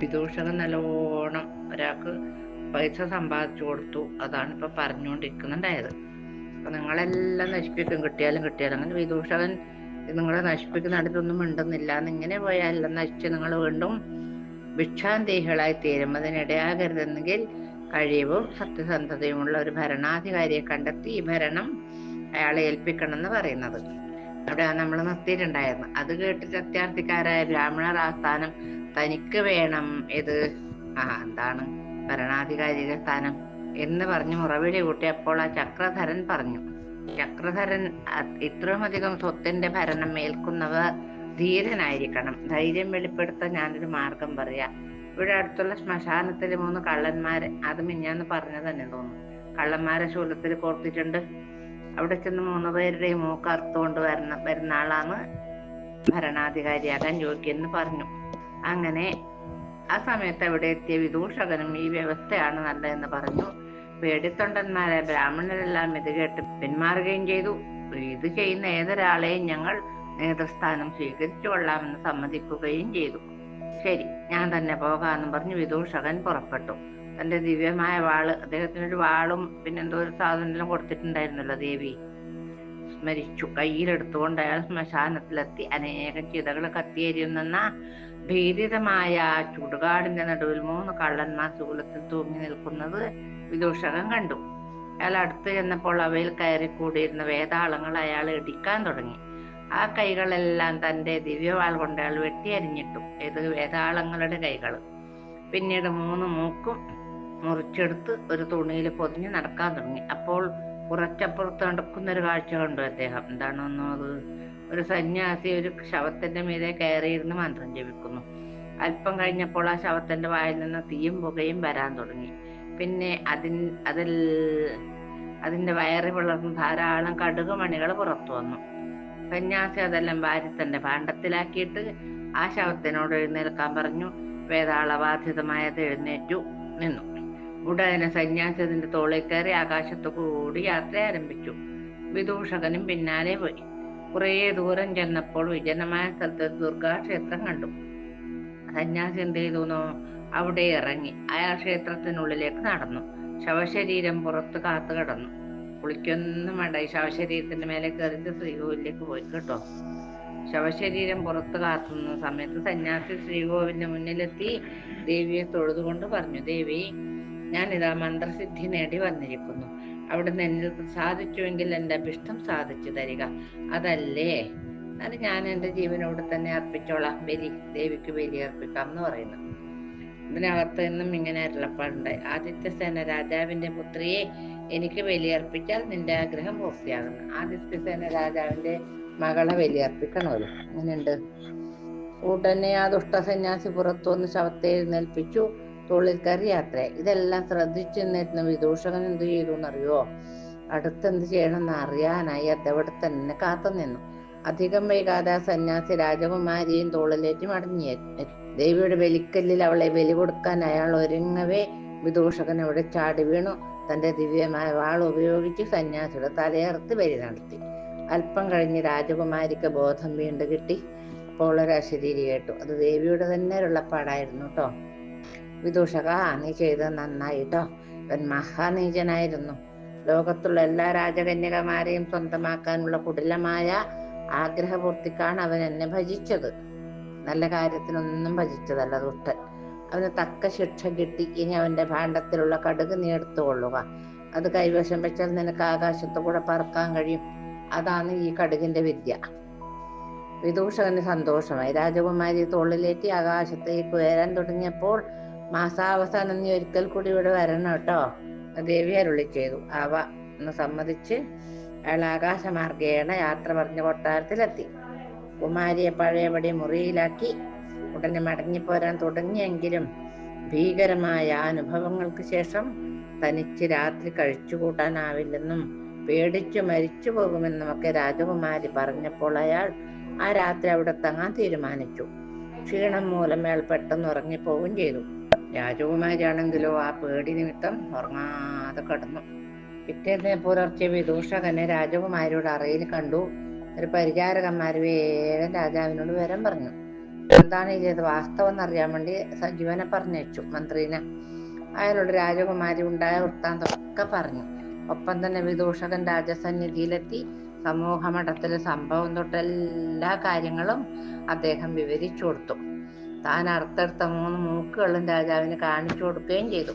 വിദൂഷകൻ നല്ലോണം ഒരാൾക്ക് പൈസ സമ്പാദിച്ചു കൊടുത്തു. അതാണ് ഇപ്പൊ പറഞ്ഞുകൊണ്ടിരിക്കുന്നുണ്ടായത്. അപ്പൊ നിങ്ങളെല്ലാം നശിപ്പിക്കും. കിട്ടിയാലും കിട്ടിയാലും. അങ്ങനെ വിദൂഷകൻ നിങ്ങളെ നശിപ്പിക്കുന്ന അടുത്തൊന്നും മിണ്ടുന്നില്ല. എന്നിങ്ങനെ പോയാൽ എല്ലാം നശിച്ച് നിങ്ങൾ വീണ്ടും ഭിക്ഷാന്തേഹികളായി തീരും. അതിനിടയാകരുതെന്നെങ്കിൽ കഴിവും സത്യസന്ധതയുമുള്ള ഒരു ഭരണാധികാരിയെ കണ്ടെത്തി ഈ ഭരണം അയാളെ ഏൽപ്പിക്കണം എന്ന് പറയുന്നത്. അവിടെ നമ്മൾ നിർത്തിയിട്ടുണ്ടായിരുന്നു. അത് കേട്ട് സത്യാർത്ഥിക്കാരായ ബ്രാഹ്മണർ ആ സ്ഥാനം തനിക്ക് വേണം ഇത്. ആ എന്താണ് ഭരണാധികാരിയുടെ സ്ഥാനം എന്ന് പറഞ്ഞ് മുറവിളി കൂട്ടിയപ്പോൾ ആ ചക്രധരൻ പറഞ്ഞു. ചക്രധരൻ ഇത്രയുമധികം സ്വത്തിന്റെ ഭരണം ഏൽക്കുന്നവർ ധീരനായിരിക്കണം. ധൈര്യം വെളിപ്പെടുത്താൻ ഞാനൊരു മാർഗം പറയാം. ഇവിടെ അടുത്തുള്ള ശ്മശാനത്തിൽ മൂന്ന് കള്ളന്മാരെ അത് മിഞ്ഞാന്ന് പറഞ്ഞു തന്നെ തോന്നുന്നു. കള്ളന്മാരെ ശൂലത്തിൽ കോർത്തിട്ടുണ്ട്. അവിടെ ചെന്ന് മൂന്ന് പേരുടെയും മൂക്കർത്തുകൊണ്ട് വരണം വരുന്ന വരുന്ന ആളാണ് ഭരണാധികാരിയാകാൻ യോഗ്യെന്ന് പറഞ്ഞു. അങ്ങനെ ആ സമയത്ത് അവിടെ എത്തിയ വിദൂഷകനും ഈ വ്യവസ്ഥയാണ് നല്ലതെന്ന് പറഞ്ഞു. പേടിത്തൊണ്ടന്മാരെ ബ്രാഹ്മണരെല്ലാം ഇത് കേട്ട് പിന്മാറുകയും ചെയ്തു. ഇത് ചെയ്യുന്ന ഏതൊരാളെയും ഞങ്ങൾ നേതൃസ്ഥാനം സ്വീകരിച്ചു കൊള്ളാമെന്ന് സമ്മതിക്കുകയും ചെയ്തു. ശരി ഞാൻ തന്നെ പോകാമെന്ന് പറഞ്ഞ് വിദൂഷകൻ പുറപ്പെട്ടു. തന്റെ ദിവ്യമായ വാൾ അദ്ദേഹത്തിന് ഒരു വാളും പിന്നെന്തോ ഒരു സാധനം കൊടുത്തിട്ടുണ്ടായിരുന്നല്ലോ ദേവി. സ്മരിച്ചു. കയ്യിലെടുത്തുകൊണ്ട് അയാൾ ശ്മശാനത്തിലെത്തി. അനേകം ചിതകൾ കത്തിയെരിയുന്ന ഭീതിതമായ ആ ചുടുകാടിന്റെ നടുവിൽ മൂന്ന് കള്ളന്മാർ ചൂലത്തിൽ തൂങ്ങി നിൽക്കുന്നത് വിദൂഷകൻ കണ്ടു. അയാൾ അടുത്ത് ചെന്നപ്പോൾ അവയിൽ കയറി കൂടിയിരുന്ന വേതാളങ്ങൾ അയാൾ ഇടിക്കാൻ തുടങ്ങി. ആ കൈകളെല്ലാം തന്റെ ദിവ്യവാൾ കൊണ്ട് അയാൾ വെട്ടിയരിഞ്ഞിട്ടു ഇത് വേതാളങ്ങളുടെ കൈകൾ പിന്നീട് മൂന്ന് മൂക്കും മുറിച്ചെടുത്ത് ഒരു തുണിയിൽ പൊതിഞ്ഞ് നടക്കാൻ തുടങ്ങി. അപ്പോൾ കുറച്ചപ്പുറത്ത് നടക്കുന്ന ഒരു കാഴ്ച കണ്ടു അദ്ദേഹം. എന്താണെന്നോ അത്? ഒരു സന്യാസി ഒരു ശവത്തിന്റെ മീതെ കയറിയിരുന്ന് മന്ത്രം ജപിക്കുന്നു. അല്പം കഴിഞ്ഞപ്പോൾ ആ ശവത്തിന്റെ വായിൽ നിന്ന് തീയും പുകയും വരാൻ തുടങ്ങി. പിന്നെ അതിൻ അതിൽ അതിന്റെ വയറി പിളർന്ന് ധാരാളം കടുകുമണികൾ പുറത്തു വന്നു. സന്യാസി അതെല്ലാം വാരി തന്റെ ഭാണ്ഡത്തിലാക്കിയിട്ട് ആ ശവത്തിനോട് എഴുന്നേൽക്കാൻ പറഞ്ഞു. വേതാളബാധിതമായത് എഴുന്നേറ്റു നിന്നു. ഉടനെ സന്യാസി അതിന്റെ തോളിൽ കയറി ആകാശത്തു കൂടി യാത്ര ആരംഭിച്ചു. വിദൂഷകനും പിന്നാലെ പോയി. കുറേ ദൂരം ചെന്നപ്പോൾ വിജനമായ സ്ഥലത്ത് ദുർഗാക്ഷേത്രം കണ്ടു. സന്യാസി എന്ത് ചെയ്തു അവിടെ ഇറങ്ങി. അയാൾ ക്ഷേത്രത്തിനുള്ളിലേക്ക് നടന്നു. ശവശരീരം പുറത്ത് കാത്തു കിടന്നു. കുളിക്കൊന്നും വേണ്ട ഈ ശവശരീരത്തിന്റെ മേലെ കയറിയിട്ട് ശ്രീകോവിലേക്ക് പോയി കേട്ടോ. ശവശരീരം പുറത്ത് കാത്തുന്ന സമയത്ത് സന്യാസി ശ്രീകോവിലിന്റെ മുന്നിലെത്തി ദേവിയെ തൊഴുതുകൊണ്ട് പറഞ്ഞു ദേവി ഞാനിതാ മന്ത്രസിദ്ധി നേടി വന്നിരിക്കുന്നു. അവിടുന്ന് എന്നിൽ സാധിച്ചുവെങ്കിൽ എന്റെ അഭിഷ്ടം സാധിച്ചു തരിക. അതല്ലേ? അത് ഞാൻ എന്റെ ജീവനോട് തന്നെ അർപ്പിച്ചോളാം. ബലി ദേവിക്ക് ബലി അർപ്പിക്കാം എന്ന് പറയുന്നു ഇതിനകത്ത് നിന്നും ഇങ്ങനെ അരുളപ്പാടുണ്ട്. ആദിത്യസേന രാജാവിന്റെ പുത്രിയെ എനിക്ക് ബലിയർപ്പിച്ചാൽ നിന്റെ ആഗ്രഹം പൂർത്തിയാകുന്നു ആദിത്യസേന രാജാവിന്റെ മകളെ ബലിയർപ്പിക്കണമല്ലോ അങ്ങനെയുണ്ട്. ഉടനെ ആ ദുഷ്ടസന്യാസി പുറത്തു വന്ന് ശവത്തെ എഴുന്നേൽപ്പിച്ചു. തോളിൽ കയറി യാത്ര ഇതെല്ലാം ശ്രദ്ധിച്ചു നിന്നിരുന്ന വിദൂഷകൻ എന്ത് ചെയ്തു എന്നറിയോ അടുത്ത് എന്ത് ചെയ്യണമെന്ന് അറിയാനായി അതവിടെ തന്നെ കാത്തു നിന്നു. അധികം വൈകാതെ സന്യാസി രാജകുമാരിയും തോളിലേറ്റി മടങ്ങി. ദേവിയുടെ വെലിക്കല്ലിൽ അവളെ ബലി കൊടുക്കാൻ അയാൾ ഒരുങ്ങവേ. വിദൂഷകൻ അവിടെ ചാടി വീണു. തന്റെ ദിവ്യമായ വാൾ ഉപയോഗിച്ച് സന്യാസിയുടെ തലയർത്ത് ബലി നടത്തി. അല്പം കഴിഞ്ഞ് രാജകുമാരിക്ക് ബോധം വീണ്ടും കിട്ടി. അപ്പോൾ ഒരു അശരീരി കേട്ടു. അത് ദേവിയുടെ തന്നെ ഉള്ളപ്പാടായിരുന്നു കേട്ടോ. വിദൂഷക നീ ചെയ്തത് നന്നായിട്ടോ? ഇവൻ മഹാനീചനായിരുന്നു. ലോകത്തുള്ള എല്ലാ രാജകന്യകമാരെയും സ്വന്തമാക്കാനുള്ള കുടിലമായ ആഗ്രഹപൂർത്തിക്കാണ് അവൻ എന്നെ ഭജിച്ചത്. നല്ല കാര്യത്തിനൊന്നും ഭജിച്ചതല്ല ദുഷ്ടൻ. അവന് തക്ക ശിക്ഷ കിട്ടി ഇനി അവന്റെ ഭാണ്ഡത്തിലുള്ള കടുക് നീ എടുത്തുകൊള്ളുക. അത് കൈവശം വെച്ചാൽ നിനക്ക് ആകാശത്തു കൂടെ പറക്കാൻ കഴിയും. അതാണ് ഈ കടുകിന്റെ വിദ്യ. വിദൂഷകന് സന്തോഷമായി. രാജകുമാരി തോളിലേറ്റി ആകാശത്തേക്ക് ഉയരാൻ തുടങ്ങിയപ്പോൾ മാസാവസാനം നീ ഒരിക്കൽ കൂടി ഇവിടെ വരണം കേട്ടോ ദേവി അരുളി ചെയ്തു അവ എന്ന് സമ്മതിച്ച് അയാൾ ആകാശമാർഗേണ യാത്ര പറഞ്ഞ കൊട്ടാരത്തിലെത്തി. കുമാരിയെ പഴയപടി മുറിയിലാക്കി ഉടനെ മടങ്ങിപ്പോരാൻ തുടങ്ങിയെങ്കിലും ഭീകരമായ അനുഭവങ്ങൾക്ക് ശേഷം തനിച്ച് രാത്രി കഴിച്ചുകൂട്ടാനാവില്ലെന്നും പേടിച്ചു മരിച്ചു പോകുമെന്നുമൊക്കെ രാജകുമാരി പറഞ്ഞപ്പോൾ അയാൾ ആ രാത്രി അവിടെ തങ്ങാൻ തീരുമാനിച്ചു. ക്ഷീണം മൂലം അയാൾ പെട്ടെന്ന് ഉറങ്ങിപ്പോവുകയും ചെയ്തു. രാജകുമാരി ആണെങ്കിലോ ആ പേടി നിമിത്തം ഉറങ്ങാതെ കിടന്നു. പിറ്റേന്ന് പുലർച്ചെ വിദൂഷകനെ രാജകുമാരിയുടെ അറയിൽ കണ്ടു. ഒരു പരിചാരകന്മാർ വേഗം രാജാവിനോട് വരം പറഞ്ഞു. എന്താണ് ചെയ്തത് വാസ്തവം എന്നറിയാൻ വേണ്ടി സജീവനെ പറഞ്ഞയച്ചു മന്ത്രിനെ. അയാളോട് രാജകുമാരി ഉണ്ടായ വൃത്താന്തമൊക്കെ പറഞ്ഞു. ഒപ്പം തന്നെ വിദൂഷകൻ രാജസന്നിധിയിലെത്തി. സമൂഹമഠത്തിലെ സംഭവം തൊട്ട് എല്ലാ കാര്യങ്ങളും അദ്ദേഹം വിവരിച്ചു കൊടുത്തു. താൻ അർത്ഥെടുത്ത മൂന്ന് മൂക്കുകളും രാജാവിന് കാണിച്ചു കൊടുക്കുകയും ചെയ്തു.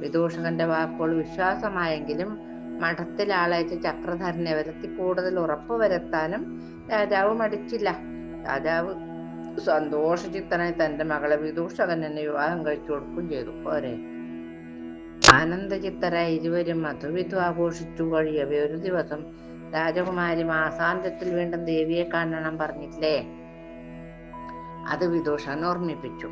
വിദൂഷകന്റെ വാക്കുകൾ വിശ്വാസമായെങ്കിലും മഠത്തിൽ ആളയച്ച് ചക്രധരനെ വരുത്തി കൂടുതൽ ഉറപ്പ് വരുത്താനും രാജാവ് മടിച്ചില്ല. രാജാവ് സന്തോഷചിത്തനായി തന്റെ മകളെ വിദൂഷകൻ എന്നെ വിവാഹം കഴിച്ചു കൊടുക്കുകയും ചെയ്തു. പോരെ. ആനന്ദചിത്തരായ ഇരുവരും മധുവിധു ആഘോഷിച്ചു കഴിയവേ ഒരു ദിവസം രാജകുമാരി മാസാന്തത്തിൽ വീണ്ടും ദേവിയെ കാണണം പറഞ്ഞില്ലേ അത് വിദൂഷകൻ ഓർമ്മിപ്പിച്ചു.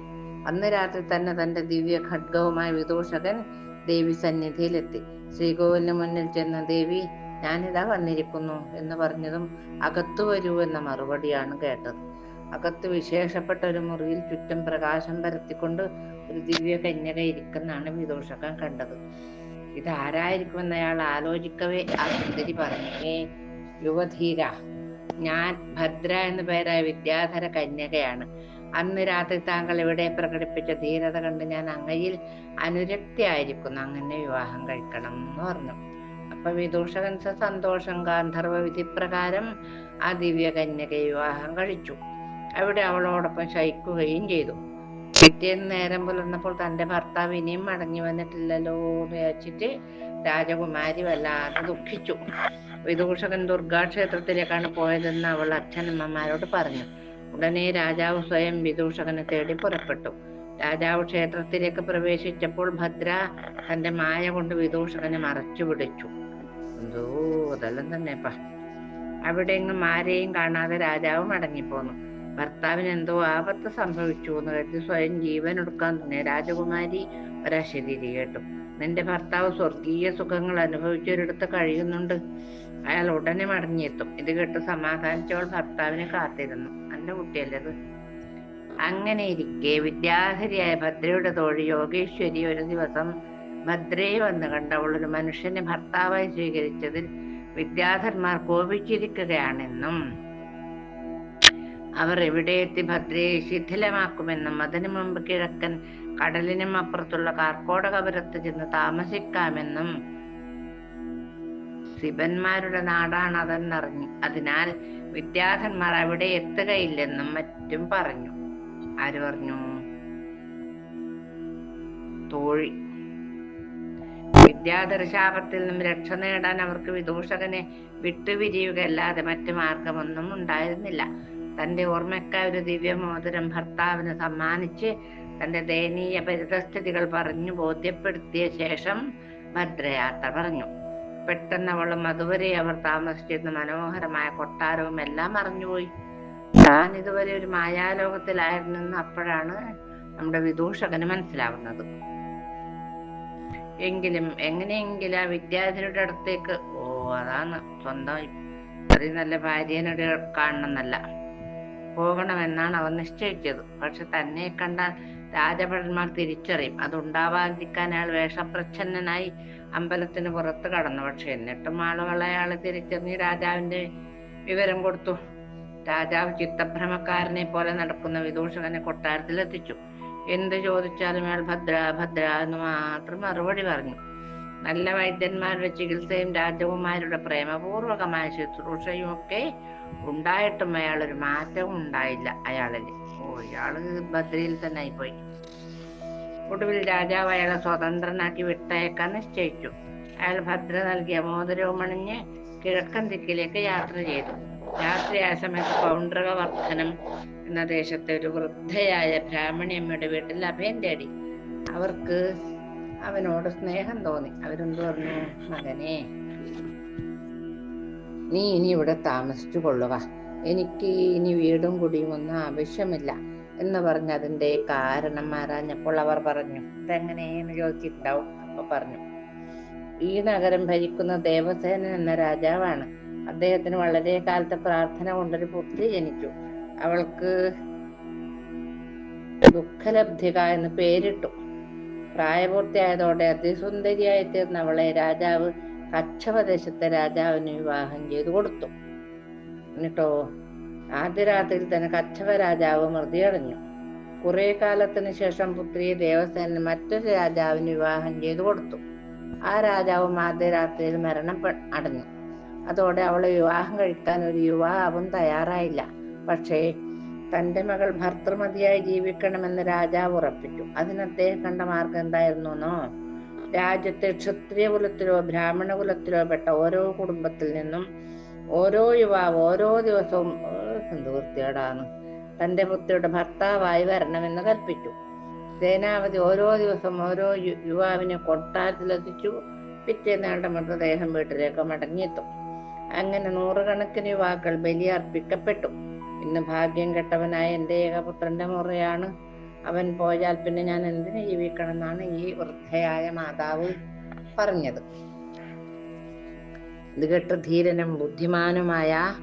അന്ന് രാത്രി തന്നെ തന്റെ ദിവ്യ ഖഡ്ഗവുമായി വിദൂഷകൻ ദേവി സന്നിധിയിലെത്തി. ശ്രീകോവിലിന് മുന്നിൽ ചെന്ന ദേവി ഞാനിതാ വന്നിരിക്കുന്നു എന്ന് പറഞ്ഞതും അകത്തു വരൂ എന്ന മറുപടിയാണ് കേട്ടത്. അകത്ത് വിശേഷപ്പെട്ട ഒരു മുറിയിൽ ചുറ്റും പ്രകാശം പരത്തിക്കൊണ്ട് ഒരു ദിവ്യ കന്യക ഇരിക്കുന്നാണ് വിദൂഷകൻ കണ്ടത്. ഇതാരായിരിക്കുമെന്ന് അയാൾ ആലോചിക്കവേ ആ സുന്ദരി പറഞ്ഞു. ഏ യുവധീര ഞാൻ ഭദ്ര എന്ന പേരായ വിദ്യാധര കന്യകയാണ്. അന്ന് രാത്രി താങ്കൾ ഇവിടെ പ്രകടിപ്പിച്ച ധീരത കണ്ട് ഞാൻ അങ്ങയിൽ അനുരക്തിയായിരിക്കുന്നു. അങ്ങനെ വിവാഹം കഴിക്കണം എന്ന് പറഞ്ഞു. അപ്പൊ വിദൂഷകൻ സന്തോഷം ഗാന്ധർവ വിധിപ്രകാരം ആ ദിവ്യ കന്യകയെ വിവാഹം കഴിച്ചു. അവിടെ അവളോടൊപ്പം ശയിക്കുകയും ചെയ്തു. പിറ്റേന്ന് നേരം പുലർന്നപ്പോൾ തന്റെ ഭർത്താവ് ഇനിയും മടങ്ങി വന്നിട്ടില്ലല്ലോ എന്ന് രാജകുമാരി വല്ലാതെ ദുഃഖിച്ചു. വിദൂഷകൻ ദുർഗാക്ഷേത്രത്തിലേക്കാണ് പോയതെന്ന് അവൾ അച്ഛനമ്മമാരോട് പറഞ്ഞു. ഉടനെ രാജാവ് സ്വയം വിദൂഷകനെ തേടി പുറപ്പെട്ടു. രാജാവ് ക്ഷേത്രത്തിലേക്ക് പ്രവേശിച്ചപ്പോൾ ഭദ്ര തന്റെ മായ കൊണ്ട് വിദൂഷകനെ മറച്ചു പിടിച്ചു. എന്തോ അതെല്ലാം തന്നെപ്പ. അവിടെ എങ്ങും ആരെയും കാണാതെ രാജാവ് മടങ്ങിപ്പോന്നു. ഭർത്താവിന് എന്തോ ആപത്ത് സംഭവിച്ചു എന്ന് കരുതി സ്വയം ജീവൻ എടുക്കാൻ തന്നെ രാജകുമാരി ഒരശരീരി കേട്ടു നിന്റെ ഭർത്താവ് സ്വർഗീയ സുഖങ്ങൾ അനുഭവിച്ചൊരിടത്ത് കഴിയുന്നുണ്ട്. അയാൾ ഉടനെ മടങ്ങിയെത്തും. ഇത് കേട്ട് സമാധാനിച്ചവൾ ഭർത്താവിനെ കാത്തിരുന്നു. നല്ല കുട്ടിയല്ലത് അങ്ങനെ ഇരിക്കെ വിദ്യാഹരിയായ ഭദ്രയുടെ തോഴി യോഗേശ്വരി ഒരു ദിവസം ഭദ്രയെ വന്ന് കണ്ടവൾ ഒരു മനുഷ്യനെ ഭർത്താവായി സ്വീകരിച്ചതിൽ വിദ്യാധർമാർ കോപിച്ചിരിക്കുകയാണെന്നും അവർ എവിടെ എത്തി ഭദ്രയെ ശിഥിലമാക്കുമെന്നും അതിനു മുമ്പ് കിഴക്കൻ കടലിനും അപ്പുറത്തുള്ള കാർക്കോടകപുരത്ത് ചെന്ന് താമസിക്കാമെന്നും ശിവന്മാരുടെ നാടാണ് അതെന്നറിഞ്ഞു. അതിനാൽ വിദ്യാധന്മാർ അവിടെ എത്തുകയില്ലെന്നും മറ്റും പറഞ്ഞു. ആര് പറഞ്ഞു? തോഴി. വിദ്യാധര ശാപത്തിൽ നിന്നും രക്ഷ നേടാൻ അവർക്ക് വിദൂഷകനെ വിട്ടുപിരിയുകയല്ലാതെ മറ്റു മാർഗമൊന്നും ഉണ്ടായിരുന്നില്ല. തന്റെ ഓർമ്മയ്ക്കായി ഒരു ദിവ്യമോതിരം ഭർത്താവിന് സമ്മാനിച്ച് തന്റെ ദയനീയ പരിതസ്ഥിതികൾ പറഞ്ഞു ബോധ്യപ്പെടുത്തിയ ശേഷം ഭദ്രയാത്ര പറഞ്ഞു. പെട്ടെന്ന് അവളും അതുവരെ അവർ താമസിച്ചിരുന്ന മനോഹരമായ കൊട്ടാരവും എല്ലാം അറിഞ്ഞുപോയി. താൻ ഇതുവരെ ഒരു മായാലോകത്തിലായിരുന്നെന്ന് അപ്പോഴാണ് നമ്മുടെ വിദൂഷകന് മനസ്സിലാവുന്നത്. എങ്കിലും എങ്ങനെയെങ്കിലും ആ വിദ്യാർത്ഥിയുടെ അടുത്തേക്ക് ഓ അതാണ് സ്വന്തം അത്രയും നല്ല ഭാര്യനോട് കാണണമെന്നല്ല. പോകണമെന്നാണ് അവൻ നിശ്ചയിച്ചത്. പക്ഷെ തന്നെ കണ്ടാൽ രാജഭടന്മാർ തിരിച്ചറിയും. അതുണ്ടാവാതിരിക്കാൻ അയാൾ വേഷപ്രച്ഛന്നനായി അമ്പലത്തിന് പുറത്ത് കടന്നു. പക്ഷെ എന്നിട്ടും ആളുകൾ അയാളെ തിരിച്ചറിഞ്ഞ് രാജാവിന്റെ വിവരം കൊടുത്തു. രാജാവ് ചിത്തഭ്രമക്കാരനെ പോലെ നടക്കുന്ന വിദൂഷകനെ കൊട്ടാരത്തിലെത്തിച്ചു. എന്ത് ചോദിച്ചാലും അയാൾ ഭദ്ര ഭദ്ര എന്ന് മാത്രം മറുപടി പറഞ്ഞു. നല്ല വൈദ്യന്മാരുടെ ചികിത്സയും രാജകുമാരുടെ പ്രേമപൂർവകമായ ശുശ്രൂഷയും ഒക്കെ ഉണ്ടായിട്ടും അയാളൊരു മാറ്റവും ഉണ്ടായില്ല അയാളിൽ. ഇയാൾ ബദ്രിയിൽ തന്നെ ആയിപ്പോയി. ഒടുവിൽ രാജാവ് അയാളെ സ്വതന്ത്രനാക്കി വിട്ടയക്കാൻ നിശ്ചയിച്ചു. അയാൾ ഭദ്ര നൽകിയ മോതിരവും അണിഞ്ഞ് കിഴക്കൻ ദിക്കിലേക്ക് യാത്ര ചെയ്തു. രാത്രിയായ സമയത്ത് പൗണ്ഡ്രക വർദ്ധനം എന്ന ദേശത്തെ ഒരു വൃദ്ധയായ ബ്രാഹ്മണിയമ്മയുടെ വീട്ടിൽ അഭയം തേടി. അവർക്ക് അവനോട് സ്നേഹം തോന്നി. അവരെന്ത് പറഞ്ഞു? മകനെ നീ ഇനി ഇവിടെ താമസിച്ചു കൊള്ളുക. എനിക്ക് ഇനി വീടും കുടിയും ഒന്നും ആവശ്യമില്ല എന്ന് പറഞ്ഞ് അതിന്റെ കാരണം ആരാഞ്ഞപ്പോൾ അവർ പറഞ്ഞു ഇതെങ്ങനെയെന്ന് ചോദിച്ചിട്ടുണ്ടാവും അപ്പൊ പറഞ്ഞു. ഈ നഗരം ഭരിക്കുന്ന ദേവസേനൻ എന്ന രാജാവാണ്. അദ്ദേഹത്തിന് വളരെ കാലത്തെ പ്രാർത്ഥന കൊണ്ടൊരു പുത്രി ജനിച്ചു. അവൾക്ക് ദുഃഖലബ്ധിക എന്ന് പേരിട്ടു. പ്രായപൂർത്തിയായതോടെ അതിസുന്ദരിയായി തീർന്ന അവളെ രാജാവ് കച്ഛവദേശത്തെ രാജാവിന് വിവാഹം ചെയ്തു കൊടുത്തു. എന്നിട്ടോ ആദ്യ രാത്രിയിൽ തന്നെ കച്ചവ രാജാവ് മൃതിയടഞ്ഞു. കുറെ കാലത്തിന് ശേഷം പുത്രിയെ ദേവസേനൻ മറ്റൊരു രാജാവിന് വിവാഹം ചെയ്തു കൊടുത്തു. ആ രാജാവ് മധ്യരാത്രിയിൽ മരണം പെ- അടഞ്ഞു. അതോടെ അവളെ വിവാഹം കഴിക്കാൻ ഒരു യുവാവും തയ്യാറായില്ല. പക്ഷേ തന്റെ മകൾ ഭർത്തൃമതിയായി ജീവിക്കണമെന്ന് രാജാവ് ഉറപ്പിച്ചു. അതിന് അദ്ദേഹം കണ്ട മാർഗം എന്തായിരുന്നോ രാജ്യത്തെ ക്ഷത്രിയ കുലത്തിലോ ബ്രാഹ്മണ കുലത്തിലോ പെട്ട ഓരോ കുടുംബത്തിൽ നിന്നും ഓരോ യുവാവ് ഓരോ ദിവസവും എന്ത് തന്റെ പുത്രിയുടെ ഭർത്താവായി വരണമെന്ന് കൽപ്പിച്ചു. സേനാപതി ഓരോ ദിവസം ഓരോ യുവാവിനെ കൊട്ടാരത്തിലെത്തിച്ചു. പിറ്റേന്ന് അയാളുടെ മൃതദേഹം വീട്ടിലേക്ക് മടങ്ങിയെത്തും. അങ്ങനെ നൂറുകണക്കിന് യുവാക്കൾ ബലിയർപ്പിക്കപ്പെട്ടു. ഇന്ന് ഭാഗ്യം കെട്ടവനായ എന്റെ ഏകപുത്രന്റെ മുറയാണ്. അവൻ പോയാൽ പിന്നെ ഞാൻ എന്തിനു ജീവിക്കണം എന്നാണ് ഈ വൃദ്ധയായ മാതാവ് പറഞ്ഞത്. ഇത് കേട്ട ധീരനും ബുദ്ധിമാനുമായ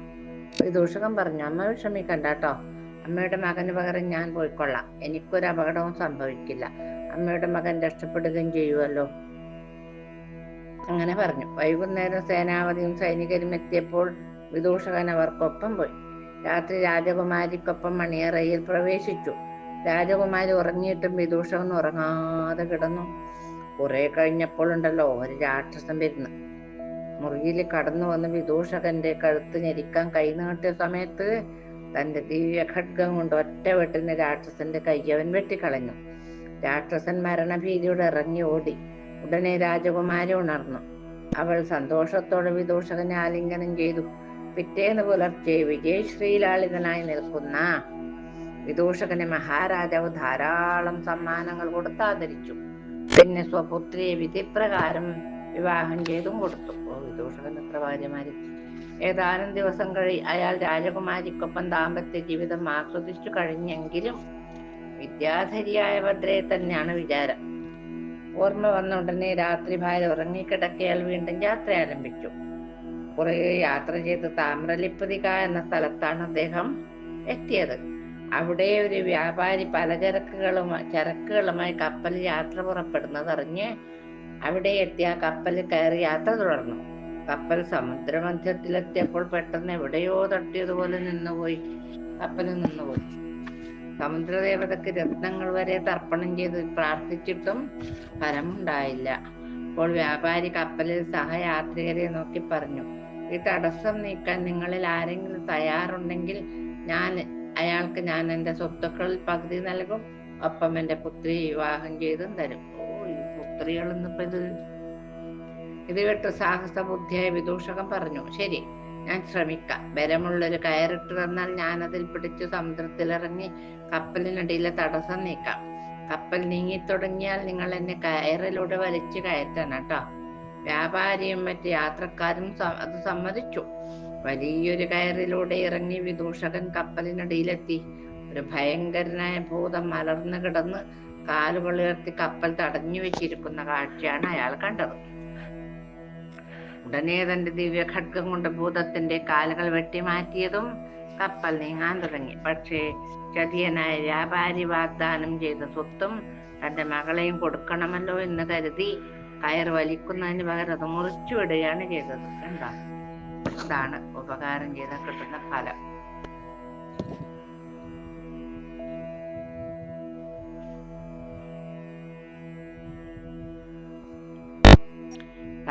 ഒരു ദൂഷകം പറഞ്ഞു അമ്മ വിഷമിക്കണ്ട കേട്ടോ. അമ്മയുടെ മകന് പകരം ഞാൻ പോയിക്കൊള്ളാം. എനിക്കൊരു അപകടവും സംഭവിക്കില്ല. അമ്മയുടെ മകൻ രക്ഷപ്പെടുകയും ചെയ്യുമല്ലോ അങ്ങനെ പറഞ്ഞു. വൈകുന്നേരം സേനാപതിയും സൈനികരും എത്തിയപ്പോൾ വിദൂഷകൻ അവർക്കൊപ്പം പോയി. രാത്രി രാജകുമാരിക്കൊപ്പം മണിയറയിൽ പ്രവേശിച്ചു. രാജകുമാരി ഉറങ്ങിയിട്ടും വിദൂഷകൻ ഉറങ്ങാതെ കിടന്നു. കുറെ കഴിഞ്ഞപ്പോൾ ഉണ്ടല്ലോ ഒരു രാക്ഷസൻ വരുന്നു. മുറിയിൽ കടന്നു വന്ന് വിദൂഷകന്റെ കഴുത്ത് ഞെരിക്കാൻ കൈ നീട്ടിയ സമയത്ത് തന്റെ ദിവ്യ ഖഡ്ഗം കൊണ്ട് ഒറ്റ വെട്ടിന് രാക്ഷസന്റെ കൈ അവൻ വെട്ടിക്കളഞ്ഞു. രാക്ഷസൻ മരണഭീതിയോടെ ഇറങ്ങി ഓടി. ഉടനെ രാജകുമാരി ഉണർന്നു. അവൾ സന്തോഷത്തോടെ വിദൂഷകനെ ആലിംഗനം ചെയ്തു. പിറ്റേന്ന് പുലർച്ചെ വിജയശ്രീലാളിതനായി നിൽക്കുന്ന വിദൂഷകനെ മഹാരാജാവ് ധാരാളം സമ്മാനങ്ങൾ കൊടുത്ത് ആദരിച്ചു. പിന്നെ സ്വപുത്രിയെ വിധിപ്രകാരം വിവാഹം ചെയ്തും കൊടുത്തു. ഓ ഭാര്യമാരിൽ ഏതാനും ദിവസം കഴി അയാൾ രാജകുമാരിക്കൊപ്പം ദാമ്പത്യ ജീവിതം ആസ്വദിച്ചു കഴിഞ്ഞെങ്കിലും വിദ്യാധരിയായ ഭദ്രയെ തന്നെയാണ് വിചാരം. ഓർമ്മ വന്ന ഉടനെ രാത്രി ഭാര്യ ഉറങ്ങിക്കിടക്കയാൽ വീണ്ടും യാത്ര ആരംഭിച്ചു. കുറെ യാത്ര ചെയ്ത് താമ്രലിപ്പതിക എന്ന സ്ഥലത്താണ് അദ്ദേഹം എത്തിയത്. അവിടെ ഒരു വ്യാപാരി പലചരക്കുകളുമായി ചരക്കുകളുമായി കപ്പൽ യാത്ര പുറപ്പെടുന്നത് അറിഞ്ഞ് അവിടെ എത്തിയ കപ്പൽ കയറി യാത്ര തുടർന്നു. കപ്പൽ സമുദ്രമധ്യത്തിലെത്തിയപ്പോൾ പെട്ടെന്ന് എവിടെയോ തട്ടിയതുപോലെ നിന്നുപോയി. കപ്പൽ നിന്നുപോയി. സമുദ്രദേവതക്ക് രത്നങ്ങൾ വരെ തർപ്പണം ചെയ്ത് പ്രാർത്ഥിച്ചിട്ടും ഫലമുണ്ടായില്ല. അപ്പോൾ വ്യാപാരി കപ്പലിൽ സഹയാത്രികരെ നോക്കി പറഞ്ഞു ഈ തടസ്സം നീക്കാൻ നിങ്ങളിൽ ആരെങ്കിലും തയ്യാറുണ്ടെങ്കിൽ ഞാൻ അയാൾക്ക് ഞാൻ എന്റെ സ്വത്തുക്കളിൽ പകുതി നൽകും ഒപ്പം എന്റെ പുത്രിയെ വിവാഹം ചെയ്തും തരും. ഓ ഈ പുത്രികളെന്നിപ്പോ ഇത് ഇത് കേട്ട് സാഹസ ബുദ്ധിയായ വിദൂഷകൻ പറഞ്ഞു ശരി ഞാൻ ശ്രമിക്കാം. ബലമുള്ളൊരു കയറിട്ട് തന്നാൽ ഞാൻ അതിൽ പിടിച്ചു സമുദ്രത്തിലിറങ്ങി കപ്പലിനടിയിലെ തടസ്സം നീക്കാം. കപ്പൽ നീങ്ങി തുടങ്ങിയാൽ നിങ്ങൾ എന്നെ കയറിലൂടെ വലിച്ചു കയറ്റണം കേട്ടോ വ്യാപാരിയും മറ്റ് യാത്രക്കാരും അത് സമ്മതിച്ചു. വലിയൊരു കയറിലൂടെ ഇറങ്ങി വിദൂഷകൻ കപ്പലിനടിയിലെത്തി. ഒരു ഭയങ്കരനായ ഭൂതം മലർന്നു കിടന്ന് കാലുകൾ ഉയർത്തി കപ്പൽ തടഞ്ഞു വെച്ചിരിക്കുന്ന കാഴ്ചയാണ് അയാൾ കണ്ടത്. ഉടനെ തന്റെ ദിവ്യ ഖഡ്ഗം കൊണ്ട് ഭൂതത്തിന്റെ കാലുകൾ വെട്ടിമാറ്റിയതും കപ്പൽ നീങ്ങാൻ തുടങ്ങി. പക്ഷേ ചതിയനായ വ്യാപാരി വാഗ്ദാനം ചെയ്ത സ്വത്തും തന്റെ മകളെയും കൊടുക്കണമല്ലോ എന്ന് കരുതി കയർ വലിക്കുന്നതിന് പകരം അത് മുറിച്ചു വിടുകയാണ് ചെയ്തത്. എന്താ? ഇതാണ് ഉപകാരം ചെയ്താൽ കിട്ടുന്ന ഫലം.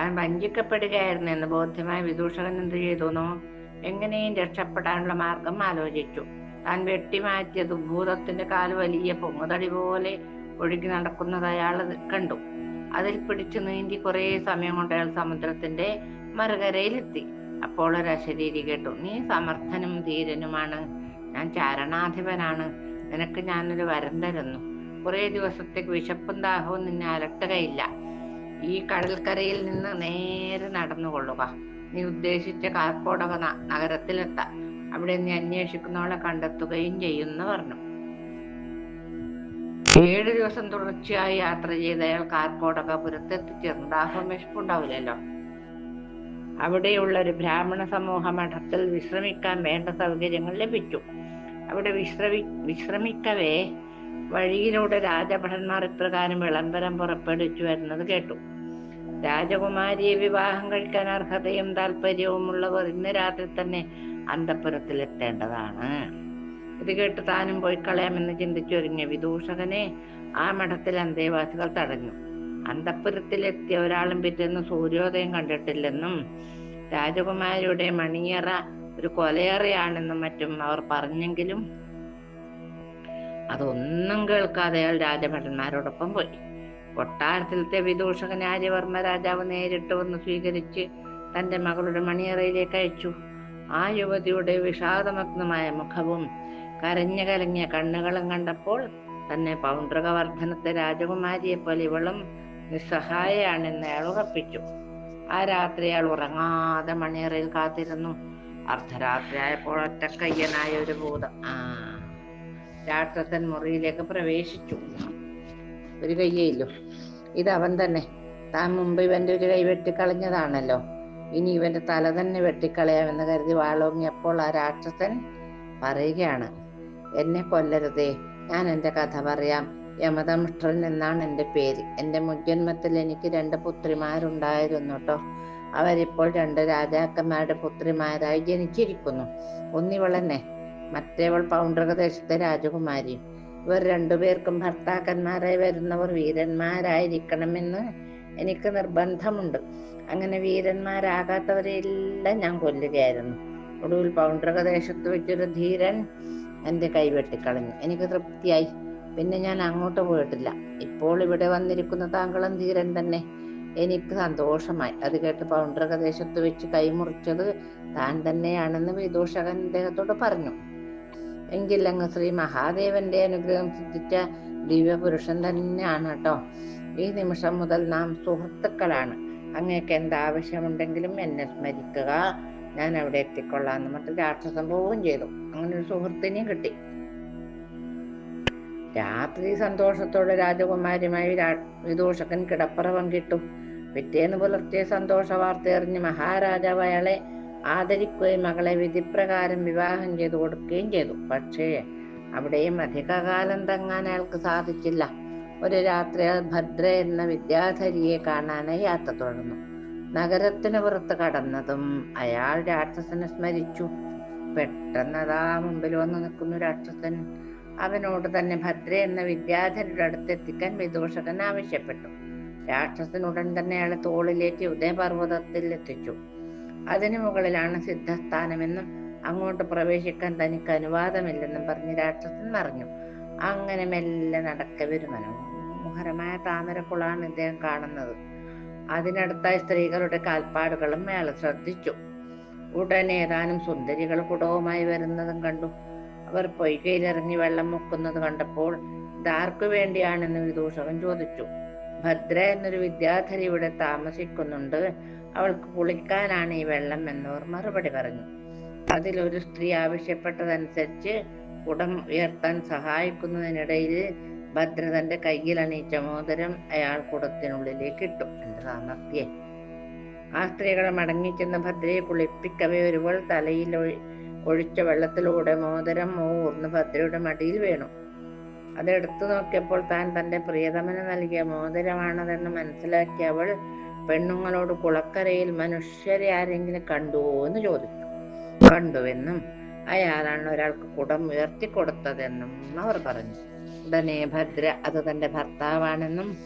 താൻ വഞ്ചിക്കപ്പെടുകയായിരുന്നു എന്ന് ബോധ്യമായ വിദൂഷകൻ എന്ത് ചെയ്തുനോ എങ്ങനെയും രക്ഷപ്പെടാനുള്ള മാർഗം ആലോചിച്ചു. താൻ വെട്ടിമാറ്റിയത് ഭൂതത്തിന്റെ കാൽ വലിയ പൊങ്ങുതടി പോലെ ഒഴുകി നടക്കുന്നത് അയാൾ കണ്ടു. അതിൽ പിടിച്ചു നീന്തി കുറെ സമയം കൊണ്ട് അയാൾ സമുദ്രത്തിന്റെ മറുകരയിലെത്തി. അപ്പോൾ ഒരു അശരീരി കേട്ടു നീ സമർത്ഥനും ധീരനുമാണ്. ഞാൻ ചാരണാധിപനാണ്. നിനക്ക് ഞാനൊരു വരം തരുന്നു. കുറേ ദിവസത്തേക്ക് വിശപ്പും ദാഹവും നിന്നെ അലട്ടുകയില്ല. ഈ കടൽക്കരയിൽ നിന്ന് നേരെ നടന്നുകൊള്ളുക. നീ ഉദ്ദേശിച്ച കാർക്കോടക നഗരത്തിലെത്താം. അവിടെ നീ അന്വേഷിക്കുന്നവളെ കണ്ടെത്തുകയും ചെയ്യുന്നു പറഞ്ഞു. ഏഴു ദിവസം തുടർച്ചയായി യാത്ര ചെയ്ത അയാൾ കാർക്കോടക പുരത്തെത്തിച്ചേർന്നു. ദാഹം അവിടെയുള്ള ഒരു ബ്രാഹ്മണ സമൂഹ മഠത്തിൽ വിശ്രമിക്കാൻ വേണ്ട സൗകര്യങ്ങൾ ലഭിച്ചു. അവിടെ വിശ്രമി വിശ്രമിക്കവേ വഴിയിലൂടെ രാജഭടന്മാർ ഇപ്രകാരം വിളംബരം പുറപ്പെടുവിച്ചു വരുന്നത് കേട്ടു. രാജകുമാരിയെ വിവാഹം കഴിക്കാൻ അർഹതയും താല്പര്യവും ഉള്ളവർ ഇന്ന് രാത്രി തന്നെ അന്തപുരത്തിൽ എത്തേണ്ടതാണ് ഇത് കേട്ട് താനും പോയി കളയാമെന്ന് ചിന്തിച്ചൊരുങ്ങിയ വിദൂഷകനെ ആ മഠത്തിൽ അന്തേവാസികൾ തടഞ്ഞു. അന്തപ്പുരത്തിലെത്തിയ ഒരാളും പിറ്റേന്ന് സൂര്യോദയം കണ്ടിട്ടില്ലെന്നും രാജകുമാരിയുടെ മണിയറ ഒരു കൊലയറയാണെന്നും മറ്റും അവർ പറഞ്ഞെങ്കിലും അതൊന്നും കേൾക്കാതെ അയാൾ രാജഭടന്മാരോടൊപ്പം പോയി. കൊട്ടാരത്തിലത്തെ വിദൂഷകൻ ആര്യവർമ്മ രാജാവ് നേരിട്ട് വന്ന് സ്വീകരിച്ച് തന്റെ മകളുടെ മണിയറയിലേക്ക് അയച്ചു. ആ യുവതിയുടെ വിഷാദമഗ്നമായ മുഖവും കരഞ്ഞു കലങ്ങിയ കണ്ണുകളും കണ്ടപ്പോൾ തന്നെ പൗണ്ഡ്രകവർദ്ധനത്തെ രാജകുമാരിയെ പോലെ ഇവളും നിസ്സഹായയാണെന്ന് അയാൾ ഉറപ്പിച്ചു. ആ രാത്രി അയാൾ ഉറങ്ങാതെ മണിയറയിൽ കാത്തിരുന്നു. അർദ്ധരാത്രിയായപ്പോൾ ഒറ്റക്കയ്യനായ ഒരു ഭൂതം. ആ. രാക്ഷസൻ മുറിയിലേക്ക് പ്രവേശിച്ചു. ഒരു കയ്യേയില്ലോ ഇത് അവൻ തന്നെ. താൻ മുമ്പ് ഇവന്റെ ഒരു കൈ വെട്ടിക്കളഞ്ഞതാണല്ലോ. ഇനി ഇവന്റെ തല തന്നെ വെട്ടിക്കളയാമെന്ന് കരുതി വാളോങ്ങിയപ്പോൾ ആ രാക്ഷസൻ പറയുകയാണ് എന്നെ കൊല്ലരുതേ. ഞാൻ എന്റെ കഥ പറയാം. യമദംഷ്ട്രൻ എന്നാണ് എന്റെ പേര്. എന്റെ മുജ്ജന്മത്തിൽ എനിക്ക് രണ്ട് പുത്രിമാരുണ്ടായിരുന്നു കേട്ടോ അവരിപ്പോൾ രണ്ട് രാജാക്കന്മാരുടെ പുത്രിമാരായി ജനിച്ചിരിക്കുന്നു. ഒന്നിവളെന്നെ മറ്റേവൾ പൗണ്ഡ്രകദേശത്തെ രാജകുമാരിയും ഇവർ രണ്ടുപേർക്കും ഭർത്താക്കന്മാരായി വരുന്നവർ വീരന്മാരായിരിക്കണമെന്ന് എനിക്ക് നിർബന്ധമുണ്ട്. അങ്ങനെ വീരന്മാരാകാത്തവരെല്ലാം ഞാൻ കൊല്ലുകയായിരുന്നു. ഒടുവിൽ പൗണ്ഡ്രകദേശത്ത് വെച്ചൊരു ധീരൻ എന്റെ കൈ വെട്ടിക്കളഞ്ഞു. എനിക്ക് തൃപ്തിയായി. പിന്നെ ഞാൻ അങ്ങോട്ട് പോയിട്ടില്ല. ഇപ്പോൾ ഇവിടെ വന്നിരിക്കുന്ന താങ്കളും ധീരൻ തന്നെ. എനിക്ക് സന്തോഷമായി. അത് കേട്ട് പൗണ്ഡ്രകദേശത്ത് വെച്ച് കൈമുറിച്ചത് താൻ തന്നെയാണെന്ന് വിദൂഷകൻ അദ്ദേഹത്തോട് പറഞ്ഞു. എങ്കിൽ അങ്ങ് ശ്രീ മഹാദേവന്റെ അനുഗ്രഹം സിദ്ധിച്ച ദിവ്യപുരുഷൻ തന്നെയാണ് കേട്ടോ. ഈ നിമിഷം മുതൽ നാം സുഹൃത്തുക്കളാണ്. അങ്ങേക്ക് എന്താവശ്യമുണ്ടെങ്കിലും എന്നെ സ്മരിക്കുക. ഞാൻ അവിടെ എത്തിക്കൊള്ളാന്ന് മറ്റു രാക്ഷസം പോവുകയും ചെയ്തു. അങ്ങനെ ഒരു സുഹൃത്തിനെയും കിട്ടി. രാത്രി സന്തോഷത്തോടെ രാജകുമാരിയുമായി വിദൂഷകൻ കിടപ്പറ പങ്കിട്ടു. പിറ്റേന്ന് പുലർച്ചെ സന്തോഷ വാർത്തയറിഞ്ഞ് മഹാരാജാവ് അയാളെ ആദരിക്കുകയും മകളെ വിധിപ്രകാരം വിവാഹം ചെയ്തു കൊടുക്കുകയും ചെയ്തു. പക്ഷേ അവിടെയും അധികകാലം തങ്ങാൻ അയാൾക്ക് സാധിച്ചില്ല. ഒരു രാത്രി ഭദ്ര എന്ന വിദ്യാധരിയെ കാണാനായി യാത്ര തുടർന്നു. നഗരത്തിന് പുറത്ത് കടന്നതും അയാൾ രാക്ഷസനെ സ്മരിച്ചു. പെട്ടെന്ന് അതാ മുമ്പിൽ വന്നു നിൽക്കുന്നു രാക്ഷസൻ അവനോട് തന്നെ ഭദ്ര എന്ന വിദ്യാധരുടെ അടുത്തെത്തിക്കാൻ വിദൂഷകൻ ആവശ്യപ്പെട്ടു. രാക്ഷസൻ ഉടൻ തന്നെ അയാളെ തോളിലേക്ക് ഉദയപർവതത്തിൽ എത്തിച്ചു. അതിനു മുകളിലാണ് സിദ്ധസ്ഥാനമെന്നും അങ്ങോട്ട് പ്രവേശിക്കാൻ തനിക്ക് അനുവാദമില്ലെന്നും പറഞ്ഞ് രാക്ഷസൻ നിറഞ്ഞു അങ്ങനെ മെല്ലെ നടക്കവെ ഒരു മനോഹരമായ താമരക്കുളാണ് ഇദ്ദേഹം കാണുന്നത്. അതിനടുത്തായി സ്ത്രീകളുടെ കാൽപ്പാടുകളും അയാൾ ശ്രദ്ധിച്ചു. ഉടനെ ഏതാനും സുന്ദരികൾ കുടവുമായി വരുന്നതും കണ്ടു. അവർ പൊയ്കയിലിറങ്ങി വെള്ളം മുക്കുന്നത് കണ്ടപ്പോൾ ഇതാർക്കു വേണ്ടിയാണെന്ന് വിദൂഷകൻ ചോദിച്ചു. ഭദ്ര എന്നൊരു വിദ്യാധരി ഇവിടെ താമസിക്കുന്നുണ്ട്. അവൾക്ക് കുളിക്കാനാണ് ഈ വെള്ളം എന്നവർ മറുപടി പറഞ്ഞു. അതിലൊരു സ്ത്രീ ആവശ്യപ്പെട്ടതനുസരിച്ച് കുടം ഉയർത്താൻ സഹായിക്കുന്നതിനിടയിൽ ഭദ്ര തന്റെ കയ്യിൽ അണിയിച്ച മോതിരം അയാൾ കുടത്തിനുള്ളിലേക്ക് ഇട്ടു. എന്റെ സാമർത്ഥ്യെ. ആ സ്ത്രീകൾ മടങ്ങിച്ചെന്ന് ഭദ്രയെ കുളിപ്പിക്കവേ. ഒരുവൾ തലയിൽ ഒഴി- ഒഴിച്ച വെള്ളത്തിലൂടെ മോതിരം മൂന്ന് ഭദ്രയുടെ മടിയിൽ വീണു. അതെടുത്തു നോക്കിയപ്പോൾ താൻ തന്റെ പ്രിയതമന് നൽകിയ മോതിരമാണതെന്ന് മനസ്സിലാക്കിയ അവൾ പെണ്ണുങ്ങളോട് കുളക്കരയിൽ മനുഷ്യരെ ആരെങ്കിലും കണ്ടുവോ എന്ന് ചോദിച്ചു. കണ്ടുവെന്നും അയാളാണ് ഒരാൾക്ക് കുടം ഉയർത്തിക്കൊടുത്തതെന്നും അവർ പറഞ്ഞു. ഉടനെ ഭദ്ര അത് തന്റെ ഭർത്താവാണെന്നും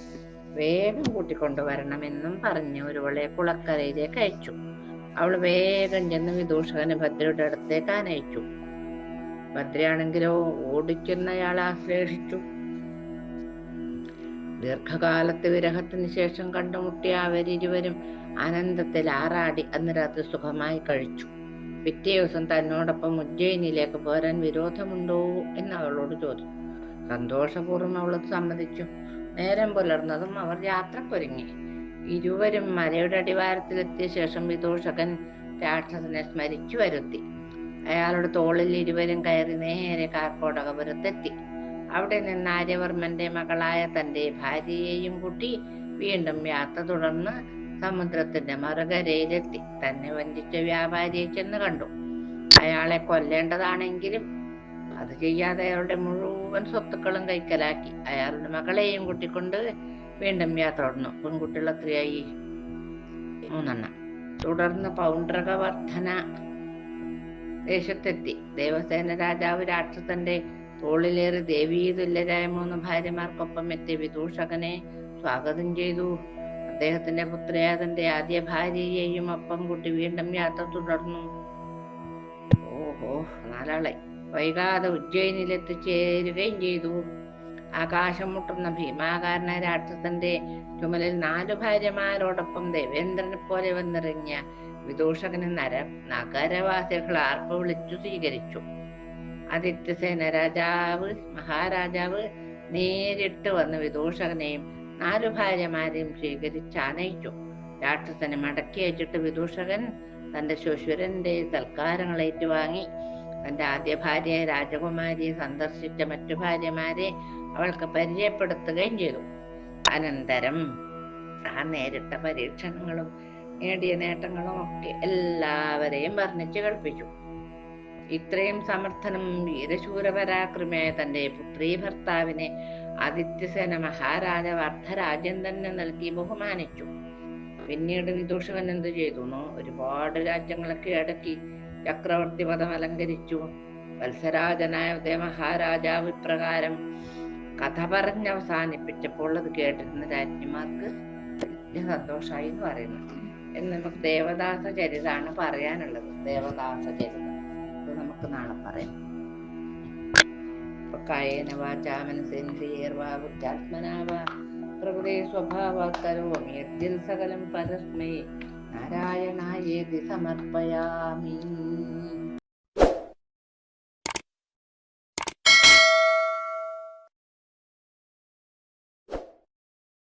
വേഗം കൂട്ടിക്കൊണ്ടുവരണമെന്നും പറഞ്ഞ് ഒരുവളെ കുളക്കരയിലേക്ക് അയച്ചു. അവൾ വേഗം ചെന്ന് വിദൂഷകനെ ഭദ്രയുടെ അടുത്തേക്ക് ആനയിച്ചു. ഭദ്രയാണെങ്കിലോ ഓടിക്കുന്നയാളെ ആശ്ലേഷിച്ചു ദീർഘകാലത്തെ വിരഹത്തിന് ശേഷം കണ്ടുമുട്ടിയ അവരിരുവരും ആനന്ദത്തിൽ ആറാടി അന്ന് രാത്രി സുഖമായി കഴിച്ചു. പിറ്റേ ദിവസം തന്നോടൊപ്പം ഉജ്ജയിനിലേക്ക് പോരാൻ വിരോധമുണ്ടോ എന്ന് അവളോട് ചോദിച്ചു. സന്തോഷപൂർവം അവൾ സമ്മതിച്ചു. നേരം പുലർന്നതും അവർ യാത്രക്കൊരുങ്ങി. ഇരുവരും മലയുടെ അടിവാരത്തിലെത്തിയ ശേഷം വിദൂഷകൻ രാക്ഷസനെ സ്മരിച്ചു വരുത്തി. അയാളുടെ തോളിൽ ഇരുവരും കയറി നേരെ കാർക്കോടകപുരത്തെത്തി. അവിടെ നിന്ന് ആര്യവർമ്മന്റെ മകളായ തന്റെ ഭാര്യയെയും കൂട്ടി വീണ്ടും യാത്ര തുടർന്ന് സമുദ്രത്തിന്റെ മറുകരയിലെത്തി. തന്നെ വഞ്ചിച്ച വ്യാപാരിയെ ചെന്ന് കണ്ടു. അയാളെ കൊല്ലേണ്ടതാണെങ്കിലും അത് ചെയ്യാതെ അയാളുടെ മുഴുവൻ സ്വത്തുക്കളും കൈക്കലാക്കി. അയാളുടെ മകളെയും കൂട്ടിക്കൊണ്ട് വീണ്ടും യാത്ര തുടർന്നു. പെൺകുട്ടികൾ എത്രയായി മൂന്നെണ്ണം. തുടർന്ന് പൗണ്ഡ്രകവർദ്ധന ദേശത്തെത്തി. ദേവസേന രാജാവ് രാക്ഷസന്റെ തോളിലേറി ദേവീതുല്യരായ മൂന്ന് ഭാര്യമാർക്കൊപ്പം എത്തിയ വിദൂഷകനെ സ്വാഗതം ചെയ്തു. അദ്ദേഹത്തിന്റെ പുത്രയായ തന്റെ ആദ്യ ഭാര്യയെയും ഒപ്പം കൂട്ടി വീണ്ടും യാത്ര തുടർന്നു. ഓഹോ നാലാളെ. വൈകാതെ ഉജ്ജയിനിൽ എത്തിച്ചേരുകയും ചെയ്തു. ആകാശം മുട്ടുന്ന ഭീമാകാരനായ രാക്ഷസന്റെ ചുമലിൽ നാലു ഭാര്യമാരോടൊപ്പം ദേവേന്ദ്രനെ പോലെ വന്നിറങ്ങിയ വിദൂഷകന് നര നഗരവാസികൾ ആർപ്പ് വിളിച്ചു സ്വീകരിച്ചു. ആദിത്യസേന രാജാവ് മഹാരാജാവ് നേരിട്ട് വന്ന് വിദൂഷകനെയും നാലു ഭാര്യമാരെയും സ്വീകരിച്ച് ആനയിച്ചു. രാക്ഷസനെ മടക്കി അയച്ചിട്ട് വിദൂഷകൻ തന്റെ ശുശുരന്റെ സൽക്കാരങ്ങൾ ഏറ്റുവാങ്ങി. തന്റെ ആദ്യ ഭാര്യ രാജകുമാരിയെ സന്ദർശിച്ച മറ്റു ഭാര്യമാരെ അവൾക്ക് പരിചയപ്പെടുത്തുകയും ചെയ്തു. അനന്തരം ആ നേരിട്ട പരീക്ഷണങ്ങളും നേടിയ നേട്ടങ്ങളും ഒക്കെ എല്ലാവരെയും വർണിച്ചു കൽപ്പിച്ചു ഇത്രയും സമർത്ഥനും വീരശൂരപരാക്രമിയായ തന്റെ പുത്രീ ഭർത്താവിനെ ആദിത്യസേന മഹാരാജ അർദ്ധരാജ്യം തന്നെ നൽകി ബഹുമാനിച്ചു. പിന്നീട് വിദൂഷകൻ എന്ത് ചെയ്തു? ഒരുപാട് രാജ്യങ്ങളെ കീഴടക്കി ചക്രവർത്തി പദം അലങ്കരിച്ചു. വത്സരാജനായ ഉദയ മഹാരാജാവ് ഇപ്രകാരം കഥ പറഞ്ഞ് അവസാനിപ്പിച്ചപ്പോൾ അത് കേട്ടിരുന്ന രാജ്ഞിമാർക്ക് വലിയ സന്തോഷമായി എന്ന് പറയുന്നു. എന്ന് നമുക്ക് ദേവദാസ ചരിതാണ് പറയാനുള്ളത്. ദേവദാസ ചരിതം നമുക്ക് നാളെ പറയാം കായേന വാചാ മനസേന്ദ്രിയേർവാ ബുദ്ധാത്മനാവാ പ്രകൃതി സ്വഭാവകരോമി യദ്ദിൽ സകലം പരസ്മൈ നാരായണായേതി സമർപ്പയാമി.